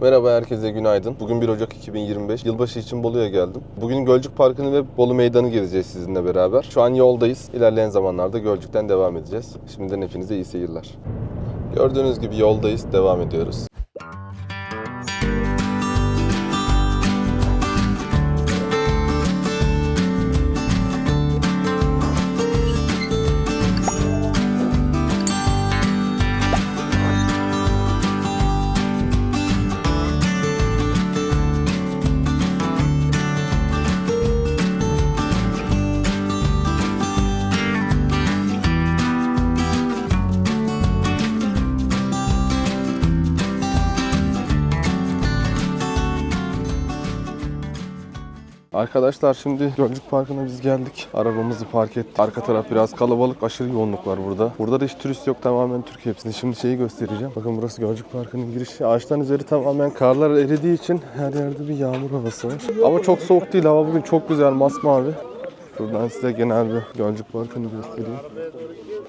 Merhaba herkese günaydın. Bugün 1 Ocak 2025. Yılbaşı için Bolu'ya geldim. Bugün Gölcük Parkı'nı ve Bolu Meydanı gezeceğiz sizinle beraber. Şu an yoldayız. İlerleyen zamanlarda Gölcük'ten devam edeceğiz. Şimdiden hepinize iyi seyirler. Gördüğünüz gibi yoldayız. Devam ediyoruz. Arkadaşlar şimdi Gölcük Parkı'na biz geldik. Arabamızı park ettik. Arka taraf biraz kalabalık. Aşırı yoğunluk var burada. Burada da hiç turist yok. Tamamen Türk hepsini. Şimdi şeyi göstereceğim. Bakın burası Gölcük Parkı'nın girişi. Ağaçların üzeri tamamen karlar eridiği için her yerde bir yağmur havası var. Ama çok soğuk değil. Hava bugün çok güzel. Masmavi. Şuradan size genel bir Gölcük Parkı'nı göstereyim.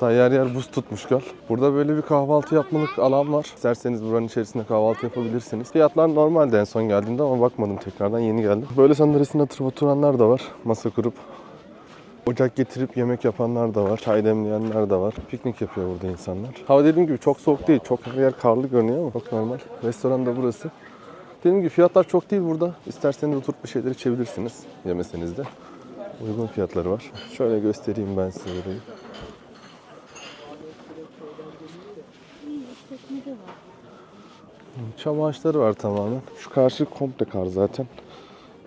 Hatta yer yer buz tutmuş göl. Burada böyle bir kahvaltı yapmalık alan var. İsterseniz buranın içerisinde kahvaltı yapabilirsiniz. Fiyatlar normalde en son geldiğimde ama bakmadım tekrardan yeni geldim. Böyle sandalyesinde oturup oturanlar da var. Masa kurup Ocak getirip yemek yapanlar da var. Çay demleyenler de var. Piknik yapıyor burada insanlar. Hava dediğim gibi çok soğuk değil. Çok her yer karlı görünüyor ama çok normal. Restoran da burası. Dediğim gibi fiyatlar çok değil burada. İsterseniz oturup bir şeyler içebilirsiniz. Yemeseniz de. Uygun fiyatları var. Şöyle göstereyim ben size burayı. Çam ağaçları var tamamen. Şu karşı komple kar zaten.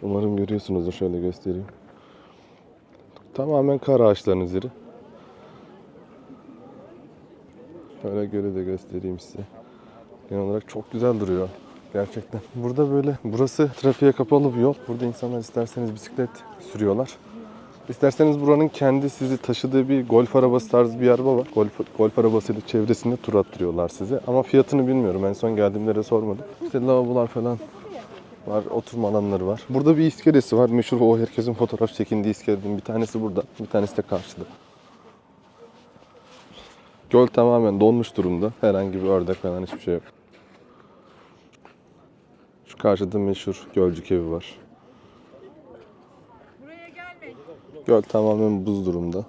Umarım görüyorsunuzdur. Şöyle göstereyim. Tamamen kar ağaçlarının üzeri. Şöyle göre de göstereyim size. Genel olarak çok güzel duruyor. Gerçekten. Burada böyle, burası trafiğe kapalı bir yol. Burada insanlar isterseniz bisiklet sürüyorlar. İsterseniz buranın kendi sizi taşıdığı bir golf arabası tarzı bir araba var. Golf, golf arabasıyla çevresinde tur attırıyorlar size. Ama fiyatını bilmiyorum. En son geldiğimde de sormadım. İşte lavabolar falan var. Oturma alanları var. Burada bir iskelesi var. Meşhur o herkesin fotoğraf çekindiği iskeleden bir tanesi burada. Bir tanesi de karşıda. Göl tamamen donmuş durumda. Herhangi bir ördek falan hiçbir şey yok. Şu karşıda meşhur Gölcük evi var. Göl tamamen buz durumda.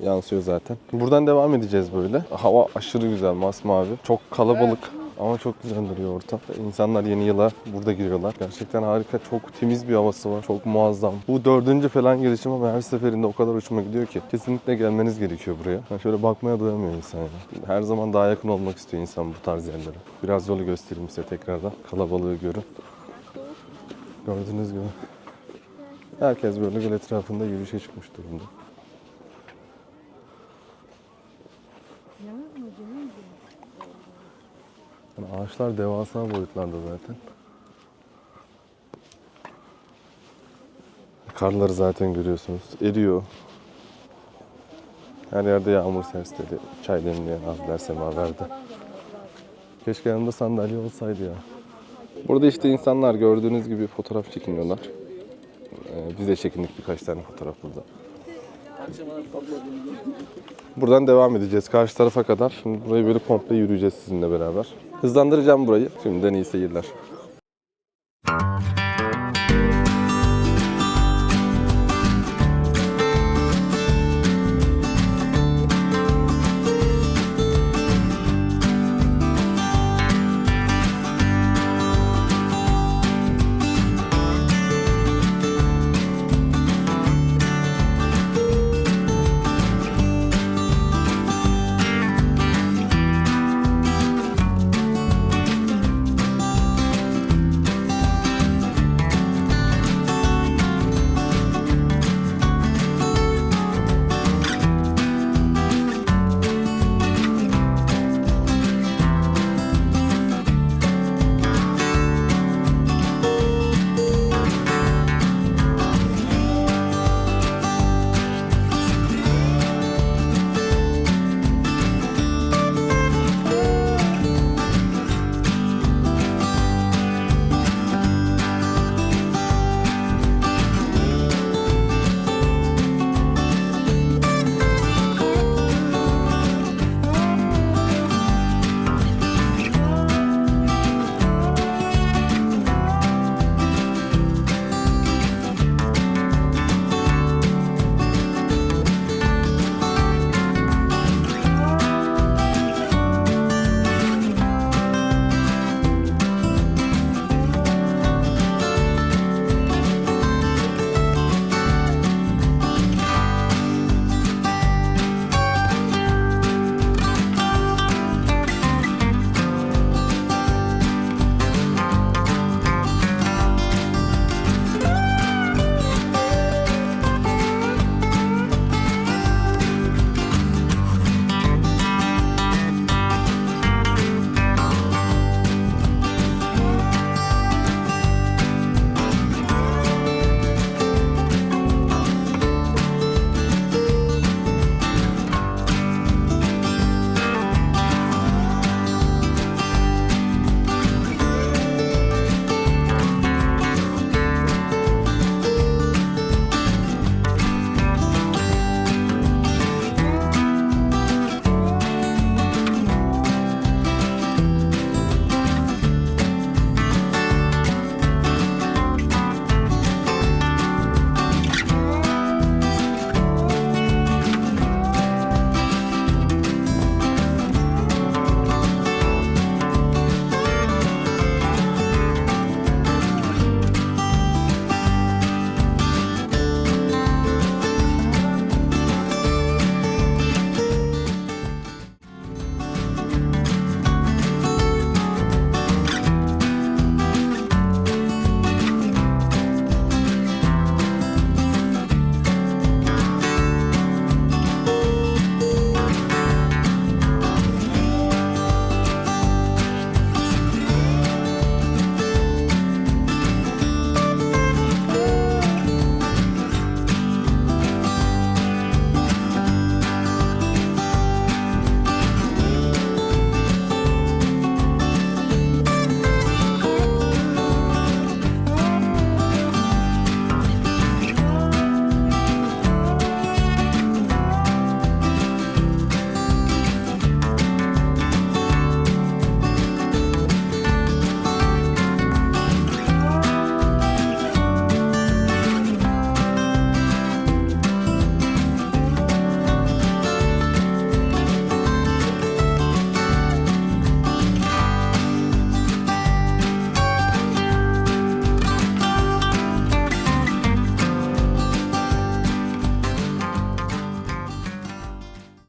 Yansıyor zaten. Buradan devam edeceğiz böyle. Hava aşırı güzel, masmavi. Çok kalabalık ama çok güzel duruyor ortam. İnsanlar yeni yıla burada giriyorlar. Gerçekten harika, çok temiz bir havası var. Çok muazzam. Bu dördüncü falan gelişim ama her seferinde o kadar hoşuma gidiyor ki. Kesinlikle gelmeniz gerekiyor buraya. Yani şöyle bakmaya doyamıyor insan yani. Her zaman daha yakın olmak istiyor insan bu tarz yerlere. Biraz yolu göstereyim size tekrardan. Kalabalığı görün. Gördüğünüz gibi. Herkes böyle göl etrafında yürüyüşe çıkmış durumda. Yani ağaçlar devasa boyutlarda zaten. Karları zaten görüyorsunuz. Eriyor. Her yerde yağmur sesleri. Çay demleyen abiler semaverde. Keşke yanımda sandalye olsaydı ya. Burada işte insanlar gördüğünüz gibi fotoğraf çekiniyorlar. Ee, biz de çekindik birkaç tane fotoğraf burada. Buradan devam edeceğiz karşı tarafa kadar. Şimdi burayı böyle komple yürüyeceğiz sizinle beraber. Hızlandıracağım burayı. Şimdiden iyi seyirler.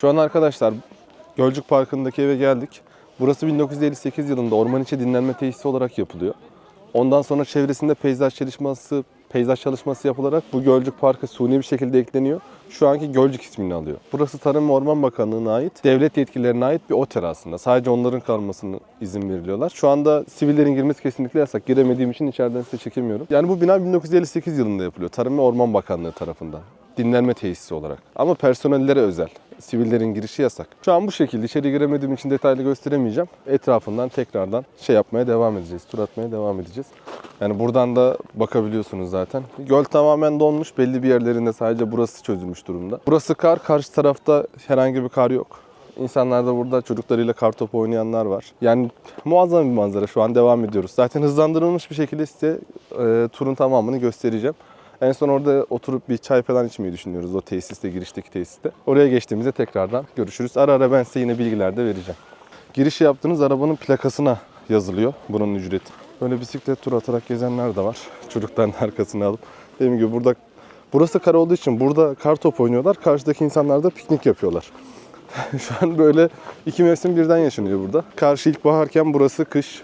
Şu an arkadaşlar Gölcük Parkı'ndaki eve geldik. Burası 1958 yılında orman içi dinlenme tesisi olarak yapılıyor. Ondan sonra çevresinde peyzaj çalışması, peyzaj çalışması yapılarak bu Gölcük Parkı suni bir şekilde ekleniyor. Şu anki Gölcük ismini alıyor. Burası Tarım ve Orman Bakanlığı'na ait, devlet yetkililerine ait bir otel aslında. Sadece onların kalmasını izin veriliyorlar. Şu anda sivillerin girmesi kesinlikle yasak. Giremediğim için içeriden size çekemiyorum. Yani bu bina 1958 yılında yapılıyor. Tarım ve Orman Bakanlığı tarafından. Dinlenme tesisi olarak. Ama personellere özel. Sivillerin girişi yasak. Şu an bu şekilde içeri giremediğim için detaylı gösteremeyeceğim. Etrafından tekrardan şey yapmaya devam edeceğiz. Tur atmaya devam edeceğiz. Yani buradan da bakabiliyorsunuz zaten. Göl tamamen donmuş. Belli bir yerlerinde sadece burası çözülmüş durumda. Burası kar. Karşı tarafta herhangi bir kar yok. İnsanlar da burada çocuklarıyla kar topu oynayanlar var. Yani muazzam bir manzara. Şu an devam ediyoruz. Zaten hızlandırılmış bir şekilde size e, turun tamamını göstereceğim. En son orada oturup bir çay falan içmeyi düşünüyoruz o tesiste, girişteki tesiste. Oraya geçtiğimizde tekrardan görüşürüz. Ara ara ben size yine bilgiler de vereceğim. Giriş yaptığınız arabanın plakasına yazılıyor bunun ücreti. Böyle bisiklet tur atarak gezenler de var. Çocukların arkasına alıp. Dediğim gibi burada burası kar olduğu için burada kar top oynuyorlar. Karşıdaki insanlar da piknik yapıyorlar. Şu an böyle iki mevsim birden yaşanıyor burada. Karşı ilkbaharken burası kış.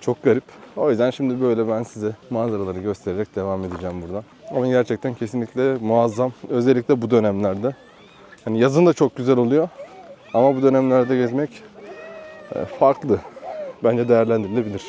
Çok garip. O yüzden şimdi böyle ben size manzaraları göstererek devam edeceğim buradan. Ama gerçekten kesinlikle muazzam. Özellikle bu dönemlerde. Hani yazın da çok güzel oluyor. Ama bu dönemlerde gezmek e, farklı. Bence değerlendirilebilir.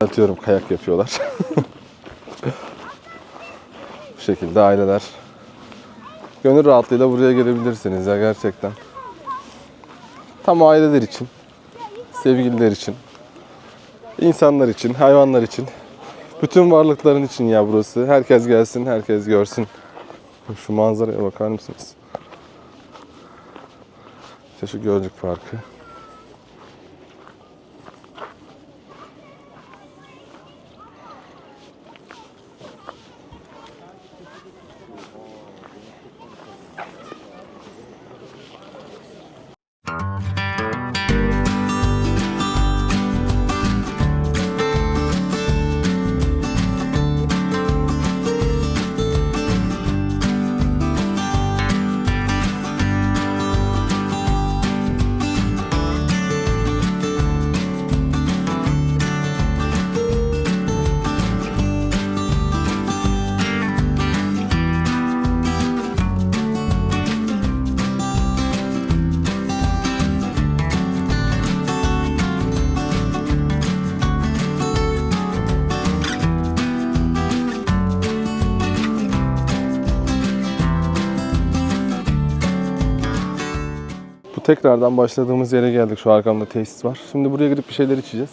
Atıyorum kayak yapıyorlar. Bu şekilde aileler gönül rahatlığıyla buraya gelebilirsiniz ya gerçekten. Tam aileler için, sevgililer için, insanlar için, hayvanlar için, bütün varlıkların için ya burası. Herkes gelsin, herkes görsün. Şu manzaraya bakar mısınız? İşte şu Gölcük Parkı. Tekrardan başladığımız yere geldik. Şu arkamda tesis var. Şimdi buraya girip bir şeyler içeceğiz.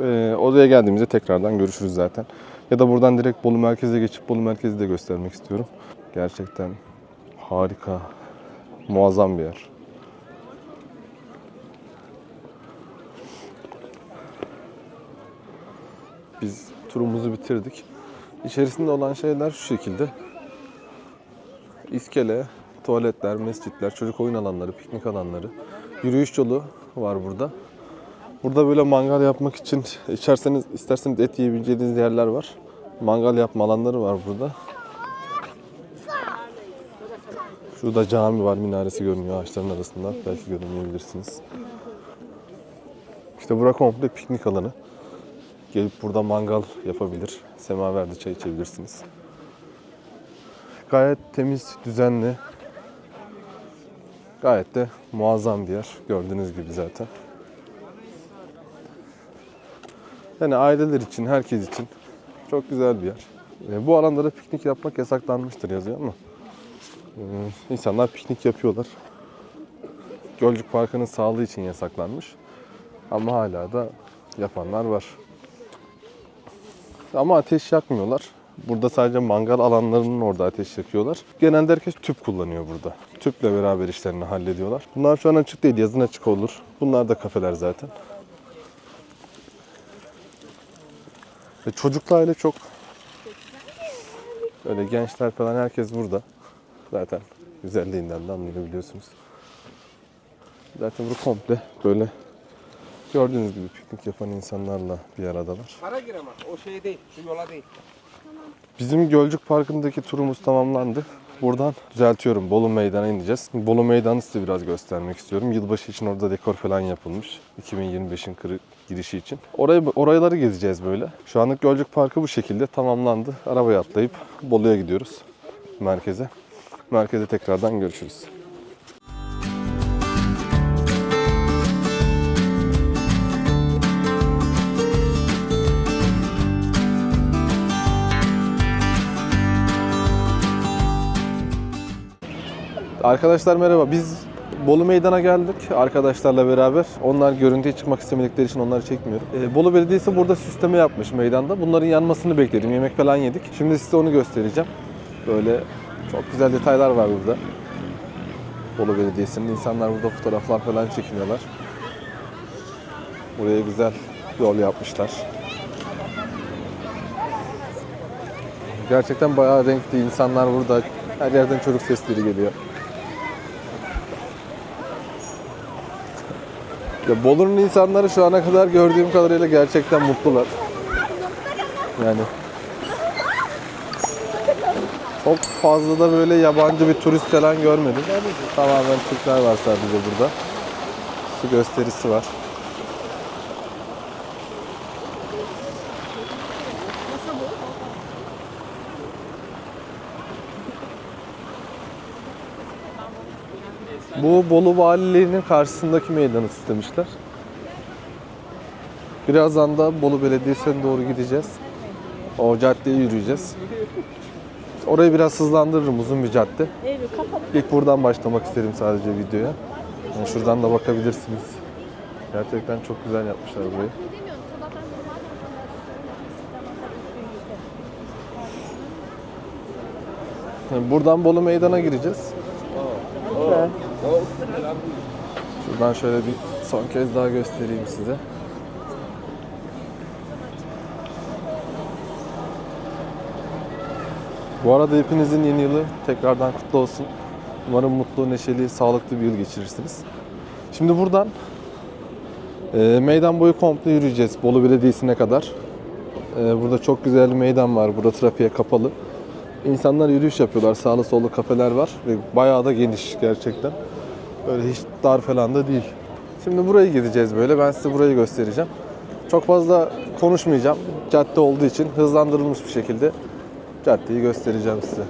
Ee, odaya geldiğimizde tekrardan görüşürüz zaten. Ya da buradan direkt Bolu merkeze geçip Bolu merkezi de göstermek istiyorum. Gerçekten harika, muazzam bir yer. Biz turumuzu bitirdik. İçerisinde olan şeyler şu şekilde. İskele, tuvaletler, mescitler, çocuk oyun alanları, piknik alanları, yürüyüş yolu var burada. Burada böyle mangal yapmak için içerseniz isterseniz et yiyebileceğiniz yerler var. Mangal yapma alanları var burada. Şurada cami var, minaresi görünüyor ağaçların arasında. Belki görmeyebilirsiniz. İşte bura komple piknik alanı. Gelip burada mangal yapabilir. Semaverde çay içebilirsiniz. Gayet temiz, düzenli. Gayet de muazzam bir yer. Gördüğünüz gibi zaten. Yani aileler için, herkes için çok güzel bir yer. E, bu alanda da piknik yapmak yasaklanmıştır yazıyor ama e, insanlar piknik yapıyorlar. Gölcük Parkı'nın sağlığı için yasaklanmış. Ama hala da yapanlar var. Ama ateş yakmıyorlar. Burada sadece mangal alanlarının orada ateş yakıyorlar. Genelde herkes tüp kullanıyor burada. Tüple beraber işlerini hallediyorlar. Bunlar şu an açık değil, yazın açık olur. Bunlar da kafeler zaten. Ve çocuklu aile çok. Öyle gençler falan herkes burada. Zaten güzelliğinden de anlayabiliyorsunuz. Zaten bu komple böyle gördüğünüz gibi piknik yapan insanlarla bir aradalar. Para gir ama o şey değil, şu yola değil. Bizim Gölcük Parkı'ndaki turumuz tamamlandı. Buradan düzeltiyorum. Bolu Meydan'a ineceğiz. Bolu Meydan'ı size biraz göstermek istiyorum. Yılbaşı için orada dekor falan yapılmış. 2025'in kırı- girişi için. Orayı, oraları gezeceğiz böyle. Şu anlık Gölcük Parkı bu şekilde tamamlandı. Arabaya atlayıp Bolu'ya gidiyoruz. Merkeze. Merkeze tekrardan görüşürüz. Arkadaşlar merhaba. Biz Bolu Meydan'a geldik arkadaşlarla beraber. Onlar görüntüye çıkmak istemedikleri için onları çekmiyorum. Ee, Bolu Belediyesi burada süsleme yapmış meydanda. Bunların yanmasını bekledim. Yemek falan yedik. Şimdi size onu göstereceğim. Böyle çok güzel detaylar var burada. Bolu Belediyesi'nin insanlar burada fotoğraflar falan çekiniyorlar. Buraya güzel yol yapmışlar. Gerçekten bayağı renkli insanlar burada. Her yerden çocuk sesleri geliyor. Ya Bolu'nun insanları şu ana kadar gördüğüm kadarıyla gerçekten mutlular. Yani çok fazla da böyle yabancı bir turist falan görmedim. Tamamen Türkler var sadece burada. Su gösterisi var. Bu Bolu Valiliği'nin karşısındaki meydanı istemişler. Birazdan da Bolu Belediyesi'ne doğru gideceğiz. O caddeye yürüyeceğiz. Orayı biraz hızlandırırım uzun bir cadde. İlk buradan başlamak isterim sadece videoya. Yani şuradan da bakabilirsiniz. Gerçekten çok güzel yapmışlar burayı. Buradan Bolu Meydan'a gireceğiz. Şuradan şöyle bir son kez daha göstereyim size. Bu arada hepinizin yeni yılı tekrardan kutlu olsun. Umarım mutlu, neşeli, sağlıklı bir yıl geçirirsiniz. Şimdi buradan e, meydan boyu komple yürüyeceğiz Bolu Belediyesi'ne kadar. E, burada çok güzel bir meydan var. Burada trafiğe kapalı. İnsanlar yürüyüş yapıyorlar. Sağlı sollu kafeler var ve bayağı da geniş gerçekten. Öyle hiç dar falan da değil. Şimdi burayı gideceğiz böyle. Ben size burayı göstereceğim. Çok fazla konuşmayacağım. Cadde olduğu için hızlandırılmış bir şekilde caddeyi göstereceğim size.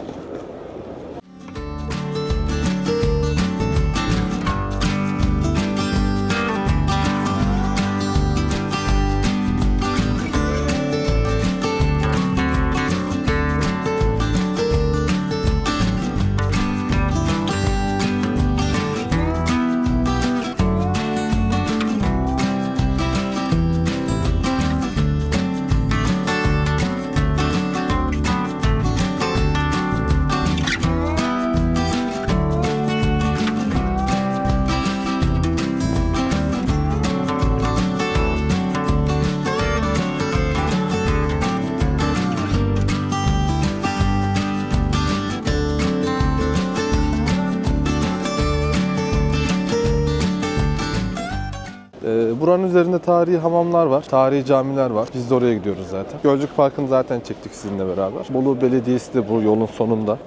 Üzerinde tarihi hamamlar var, tarihi camiler var. Biz de oraya gidiyoruz zaten. Gölcük Parkı'nı zaten çektik sizinle beraber. Bolu Belediyesi de bu yolun sonunda.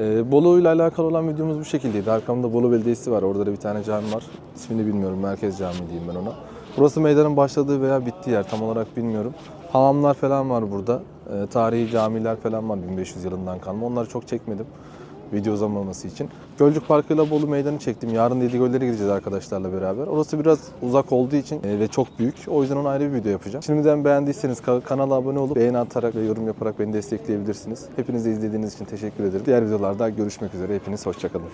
Ee, Bolu ile alakalı olan videomuz bu şekildeydi. Arkamda Bolu Belediyesi var. Orada da bir tane cami var. İsmini bilmiyorum. Merkez Camii diyeyim ben ona. Burası meydanın başladığı veya bittiği yer. Tam olarak bilmiyorum. Hamamlar falan var burada. Ee, tarihi camiler falan var 1500 yılından kalma. Onları çok çekmedim video uzamaması için. Gölcük Parkı ile Bolu Meydanı çektim. Yarın Yedigöller'e gideceğiz arkadaşlarla beraber. Orası biraz uzak olduğu için e, ve çok büyük. O yüzden ona ayrı bir video yapacağım. Şimdiden beğendiyseniz ka- kanala abone olup beğeni atarak ve yorum yaparak beni destekleyebilirsiniz. Hepinize izlediğiniz için teşekkür ederim. Diğer videolarda görüşmek üzere. Hepiniz hoşçakalın.